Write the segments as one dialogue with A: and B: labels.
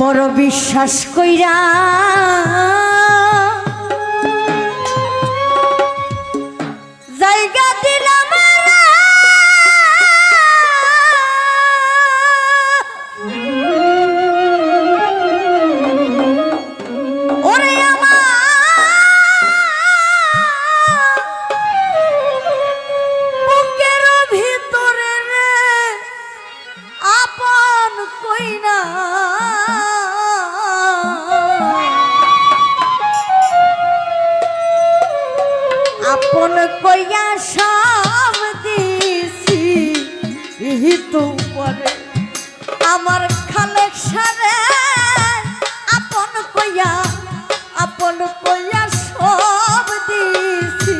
A: বড় বিশ্বাস কইরা আপন কইয়া সব দিছি। পরে আমার খালেক সারে। আপন কইয়া আপন কইয়া সব দিছি।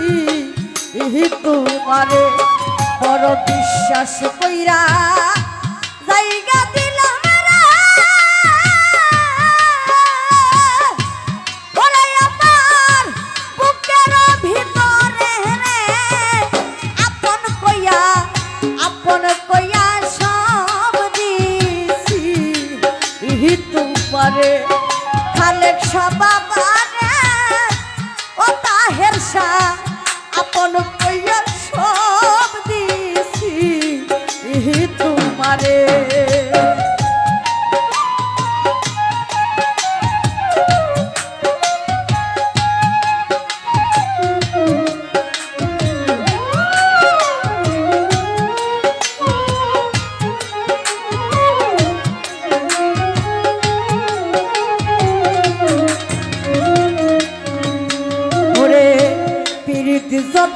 A: তোমারে বড় বিশ্বাস কইরা জায়গা তোমারে খালেক বাবারে ও তাহের শাহ আপন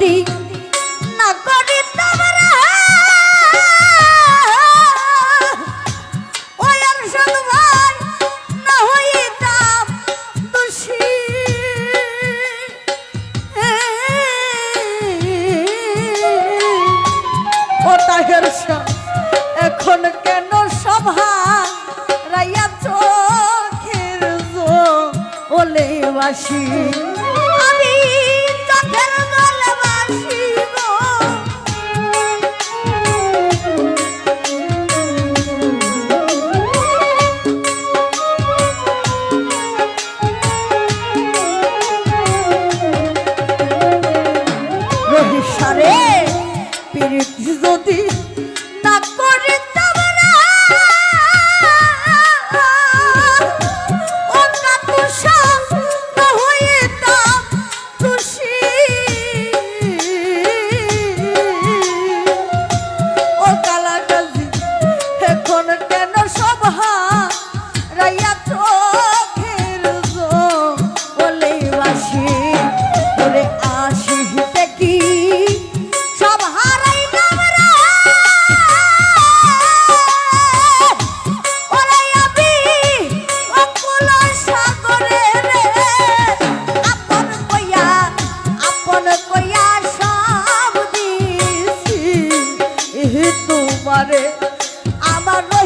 A: যদি না করি তোমরা এখন কেন সভা রাইয়া চোখের ওলে বাসি?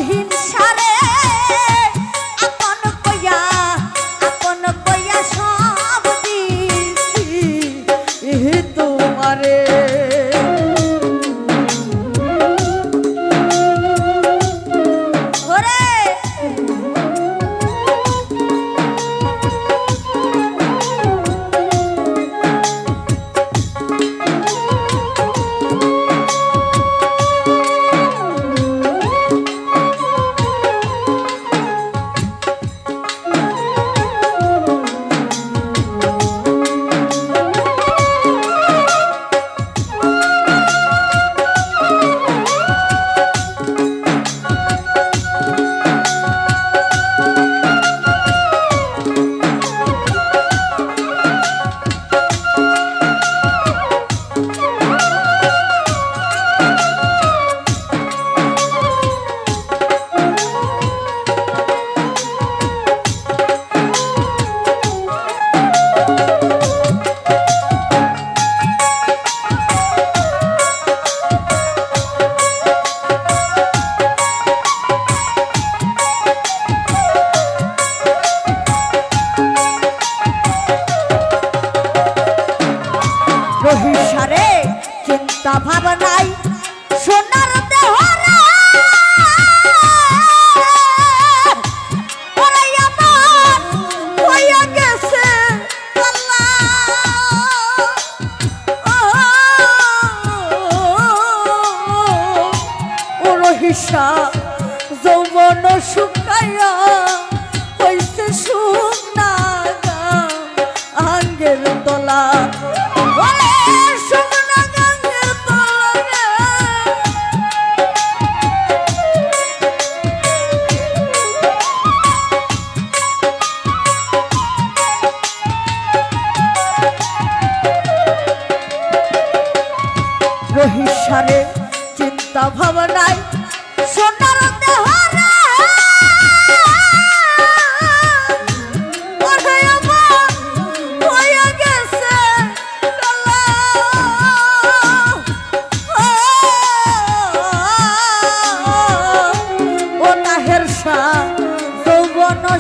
A: नहीं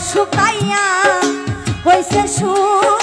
A: শুকাইয়া হয়েছে শুকনা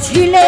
A: tu n'es